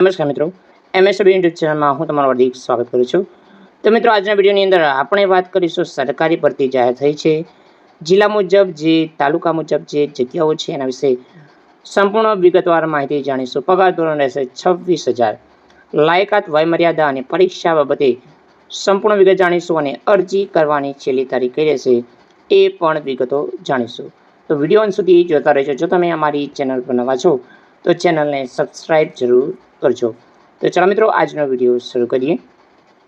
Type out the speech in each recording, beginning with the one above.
નમસ્કાર મિત્રો. MSB YouTube ચેનલમાં હું તમારું હાર્દિક સ્વાગત કરું છું. તો મિત્રો, આજના વિડીયોની અંદર આપણે વાત કરીશું સરકારી ભરતી જાહેર થઈ છે. જિલ્લા મુજબ જે, તાલુકા મુજબ જે જગ્યાઓ છે એના વિશે સંપૂર્ણ વિગતવાર માહિતી જાણીશું. પગાર ધોરણ રહેશે છવ્વીસ હજાર. લાયકાત, વયમર્યાદા અને પરીક્ષા બાબતે સંપૂર્ણ વિગત જાણીશું અને અરજી કરવાની છેલ્લી તારીખ કઈ રહેશે એ પણ વિગતો જાણીશું. તો વીડિયો અંત સુધી જોતા રહેજો. જો તમે અમારી ચેનલ પર નવા છો, તો ચેનલને સબસ્ક્રાઈબ જરૂર કરજો. તો ચાલો મિત્રો, આજનો વીડિયો શરૂ કરીએ.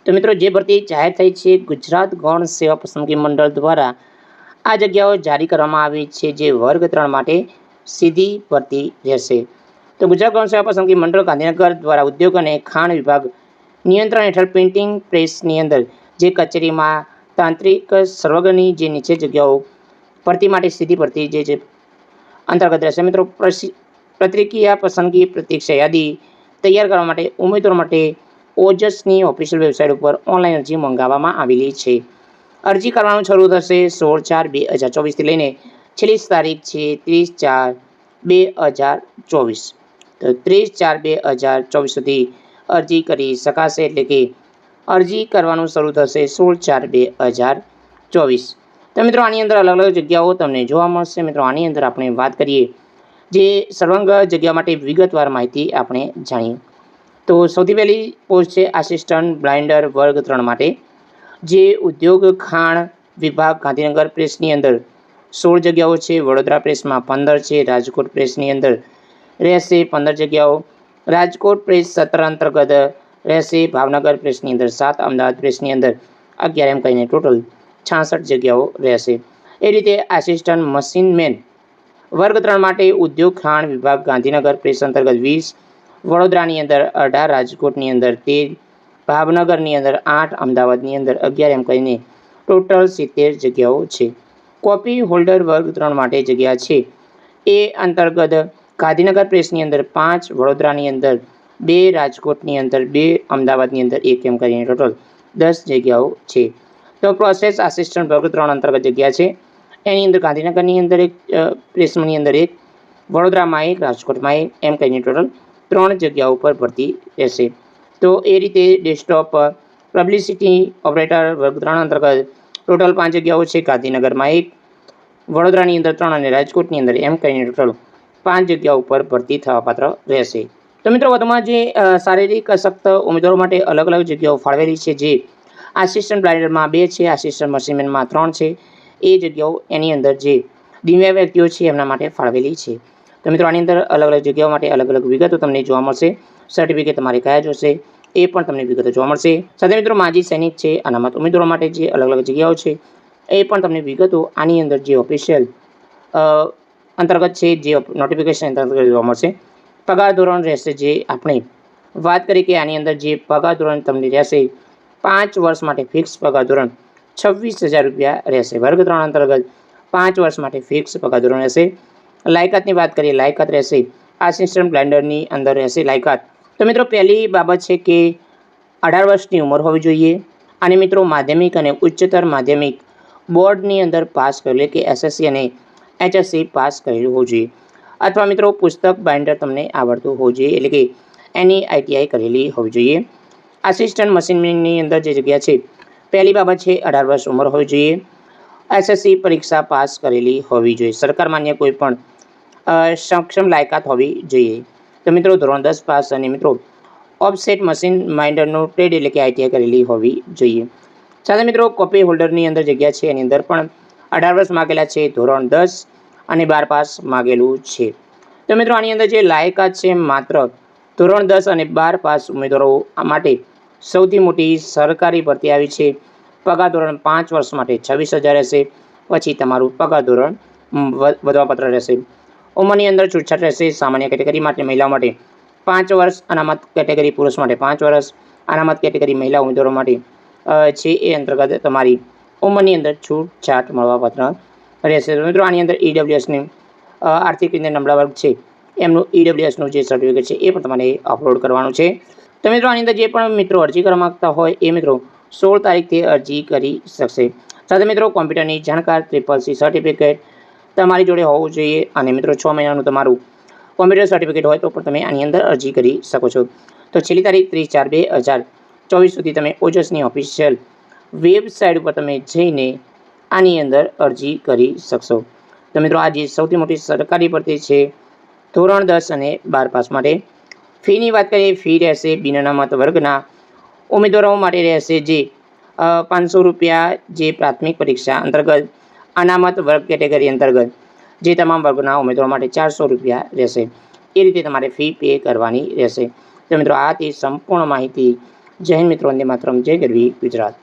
તો મિત્રો, જે ભરતી જાહેર થઈ છે, ગુજરાત ગૌણ સેવા પસંદગી મંડળ દ્વારા આ જગ્યાઓ જારી કરવામાં આવી છે, જે વર્ગ ત્રણ માટે સીધી ભરતી રહેશે. તો ગુજરાત ગૌણ સેવા પસંદગી મંડળ ગાંધીનગર દ્વારા ઉદ્યોગ અને ખાણ વિભાગ નિયંત્રણ હેઠળ પ્રિન્ટિંગ પ્રેસની અંદર જે કચેરીમાં તાંત્રિક સર્વગની જે નીચે જગ્યાઓ ભરતી માટે સીધી ભરતી જે અંતર્ગત રહેશે. મિત્રો પ્રતિક્રિયા પસંદગી, પ્રતીક્ષા યાદી તૈયાર કરવા માટે ઉમેદવારો માટે ઓજસની ઓફિશિયલ વેબસાઇટ ઉપર ઓનલાઈન અરજી મંગાવવામાં આવેલી છે. અરજી કરવાનું શરૂ થશે સોળ ચાર બે હજાર ચોવીસથી લઈને છેલ્લી તારીખ છે ત્રીસ ચાર બે હજાર ચોવીસ. તો ત્રીસ ચાર બે હજાર ચોવીસ સુધી અરજી કરી શકાશે એટલે કે અરજી કરવાનું શરૂ થશે સોળ ચાર બે હજાર ચોવીસ. તો મિત્રો આની અંદર અલગ અલગ જગ્યાઓ તમને જોવા મળશે. મિત્રો આની અંદર આપણે વાત કરીએ જે સર્વાંગ જગ્યા માટે વિગતવાર માહિતી આપણે જાણીએ. તો સૌથી પહેલી પોસ્ટ છે આસિસ્ટન્ટ બ્લાઇન્ડર વર્ગ ત્રણ માટે, જે ઉદ્યોગ ખાણ વિભાગ ગાંધીનગર પ્રેસની અંદર સોળ જગ્યાઓ છે, વડોદરા પ્રેસમાં પંદર છે, રાજકોટ પ્રેસની અંદર રહેશે પંદર જગ્યાઓ. રાજકોટ પ્રેસ સત્ર અંતર્ગત રહેશે ભાવનગર પ્રેસની અંદર સાત, અમદાવાદ પ્રેસની અંદર અગિયાર, એમ કહીને ટોટલ છાસઠ જગ્યાઓ રહેશે. એ રીતે આસિસ્ટન્ટ મશીનમેન વર્ગ ત્રણ માટે ઉદ્યોગ, ખાણ વિભાગ, ગાંધીનગર પ્રેસ અંતર્ગત વીસ, વડોદરાની અંદર અઢાર, રાજકોટની અંદર તેર, ભાવનગરની અંદર આઠ, અમદાવાદની અંદર અગિયાર એમ કહીને ટોટલ સિત્તેર જગ્યાઓ છે. કોપી હોલ્ડર વર્ગ ત્રણ માટે જગ્યા છે. એ અંતર્ગત ગાંધીનગર પ્રેસની અંદર પાંચ, વડોદરાની અંદર બે, રાજકોટની અંદર બે, અમદાવાદની અંદર એક એમ કરીને ટોટલ દસ જગ્યાઓ છે. તો પ્રોસેસ આસિસ્ટન્ટ વર્ગ ત્રણ અંતર્ગત જગ્યા છે. એની અંદર ગાંધીનગરની અંદર એક અ, અંદર એક વડોદરામાં એક રાજકોટમાં એક એમ કહીને ટોટલ ત્રણ જગ્યાઓ પર ભરતી રહેશે. તો એ રીતે ડેસ્કટોપ પબ્લિસિટી ઓપરેટર વર્ગ ત્રણ અંતર્ગત ટોટલ પાંચ જગ્યાઓ છે. ગાંધીનગરમાં એક વડોદરાની અંદર ત્રણ અને રાજકોટની અંદર એમ કહીને ટોટલ પાંચ જગ્યા ઉપર ભરતી થવા પાત્ર રહેશે. તો મિત્રો વધુમાં જે શારીરિક અશક્ત ઉમેદવારો માટે અલગ અલગ જગ્યાઓ ફાળવેલી છે જે આસિસ્ટન્ટ બ્લાઇન્ડરમાં બે છે આસિસ્ટન્ટ મશીનમેનમાં ત્રણ છે એ જગ્યાઓ એની અંદર જે દિવ્યા વ્યક્તિઓ છે એમના માટે ફાળવેલી છે. તો મિત્રો, આની અંદર અલગ અલગ જગ્યાઓ માટે અલગ અલગ વિગતો તમને જોવા મળશે. સર્ટિફિકેટ તમારે કયા જોશે, એ પણ તમને વિગતો જોવા મળશે. સાથે મિત્રો, માજી સૈનિક છે, અનામત ઉમેદવારો માટે જે અલગ અલગ જગ્યાઓ છે, એ પણ તમને વિગતો આની અંદર જે ઓફિશિયલ અંતર્ગત છે, જે નોટિફિકેશન અંતર્ગત જોવા મળશે. પગાર ધોરણ રહેશે જે આપણે વાત કરી કે આની અંદર જે પગાર ધોરણ તમને રહેશે, પાંચ વર્ષ માટે ફિક્સ પગાર ધોરણ. છવ્વીસ હજાર રૂપિયા રહેશે. વર્ગ ત્રણ અંતર્ગત પાંચ વર્ષ માટે ફિક્સ પગાર ધોરણ રહેશે. લાયકાતની વાત કરીએ, લાયકાત રહેશે. આસિસ્ટન્ટ બ્લેન્ડરની અંદર રહેશે લાયકાત. તો મિત્રો, પહેલી બાબત છે કે અઢાર વર્ષની ઉંમર હોવી જોઈએ. અને મિત્રો, માધ્યમિક અને ઉચ્ચતર માધ્યમિક બોર્ડની અંદર પાસ કરેલું કે એસએસસી અને એચએસસી પાસ કરેલું હોવું જોઈએ. અથવા મિત્રો, પુસ્તક બાઇન્ડર તમને આવડતું હોવું જોઈએ. એટલે કે એની આઈટીઆઈ કરેલી હોવી જોઈએ. આસિસ્ટન્ટ મશીનની અંદર જે જગ્યા છે પહેલી બાબત છે, અઢાર વર્ષ ઉંમર હોવી જોઈએ. એસએસસી પરીક્ષા પાસ કરેલી હોવી જોઈએ. સરકાર માન્ય કોઈ પણ સક્ષમ લાયકાત હોવી જોઈએ. તો મિત્રો, ધોરણ દસ પાસ અને મિત્રો ઓફસેટ મશીન માઇન્ડરનું ટ્રેડ એટલે કે આઈટીઆઈ કરેલી હોવી જોઈએ. સાથે મિત્રો કોપી હોલ્ડરની અંદર જગ્યા છે. એની અંદર પણ અઢાર વર્ષ માગેલા છે, ધોરણ દસ અને બાર પાસ માગેલું છે. તો મિત્રો, આની અંદર જે લાયકાત છે, માત્ર ધોરણ દસ અને બાર પાસ ઉમેદવારો માટે સૌથી મોટી સરકારી ભરતી આવી છે. પગાર ધોરણ પાંચ વર્ષ માટે છવ્વીસ હજાર રહેશે. પછી તમારું પગાર ધોરણ વધવા પત્ર રહેશે. ઉંમરની અંદર છૂટછાટ રહેશે. સામાન્ય કેટેગરી માટે મહિલાઓ માટે પાંચ વર્ષ, અનામત કેટેગરી પુરુષ માટે પાંચ વર્ષ, અનામત કેટેગરી મહિલા ઉમેદવારો માટે છે એ અંતર્ગત તમારી ઉંમરની અંદર છૂટછાટ મળવાપાત્ર રહેશે. મિત્રો, આની અંદર ઈડબ્લ્યુએસની આર્થિક રીતે નબળા વર્ગ છે. એમનું ઈડબ્લ્યુએસનું જે સર્ટિફિકેટ છે, એ પણ તમારે અપલોડ કરવાનું છે. તો મિત્રો આની અંદર જે પણ મિત્રો અરજી કરવા માગતા હોય એ મિત્રો સોળ તારીખથી અરજી કરી શકશે. સાથે મિત્રો કોમ્પ્યુટરની જાણકાર ટ્રિપલ સી સર્ટિફિકેટ તમારી જોડે હોવું જોઈએ અને મિત્રો છ મહિનાનું તમારું કોમ્પ્યુટર સર્ટિફિકેટ હોય તો પણ તમે આની અંદર અરજી કરી શકો છો. તો છેલ્લી તારીખ ત્રીસ ચાર બે હજાર ચોવીસ સુધી તમે ઓજસની ઓફિશિયલ વેબસાઇટ ઉપર તમે જઈને આની અંદર અરજી કરી શકશો. તો મિત્રો આ જે સૌથી મોટી સરકારી ભરતી છે, ધોરણ દસ અને બાર પાસ માટે ફીની વાત કરીએ, ફી રહેશે બિન અનામત વર્ગના. ઉમેદવારો માટે રહેશે જે પાંચસો રૂપિયા જે પ્રાથમિક પરીક્ષા અંતર્ગત, અનામત વર્ગ કેટેગરી અંતર્ગત, જે તમામ વર્ગના ઉમેદવારો માટે ચારસો રૂપિયા રહેશે. એ રીતે તમારે ફી પે કરવાની રહેશે. તો મિત્રો, આ તે સંપૂર્ણ માહિતી. જૈન મિત્રો, વંદે માતરમ. જય ગરવી ગુજરાત.